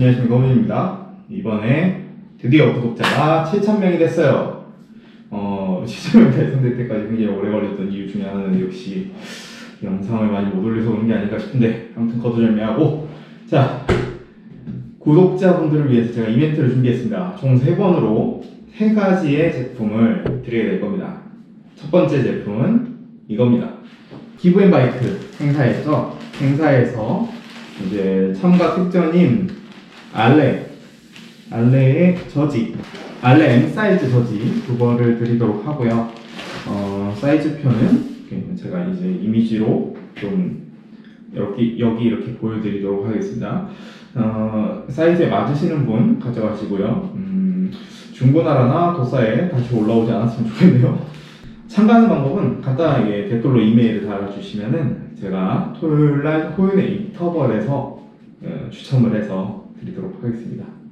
안녕하십니까 호민입니다. 이번에 드디어 구독자가 7,000명이 됐어요. 어, 7,000명이 달성될 때까지 굉장히 오래 걸렸던 이유 중에 하나는 역시 영상을 많이 못 올려서 그런 게 아닐까 싶은데 아무튼 거두절미하고 자 구독자분들을 위해서 제가 이벤트를 준비했습니다. 총세 번으로 세 가지의 제품을 드리게 될 겁니다. 첫 번째 제품은 이겁니다. 기브앤바이트 행사에서 행사에서 이제 참가 특전인 알레 알레의 저지 알레 M 사이즈 저지 그거를 드리도록 하고요. 어, 사이즈표는 제가 이제 이미지로 좀 여기 여기 이렇게 보여드리도록 하겠습니다. 어, 사이즈에 맞으시는 분 가져가시고요. 음, 중고나라나 도사에 다시 올라오지 않았으면 좋겠네요. 참가하는 방법은 간단하게 댓글로 이메일을 달아주시면은 제가 토요일 날 토요일에 인터벌에서 어, 추첨을 해서 드리도록 하겠습니다.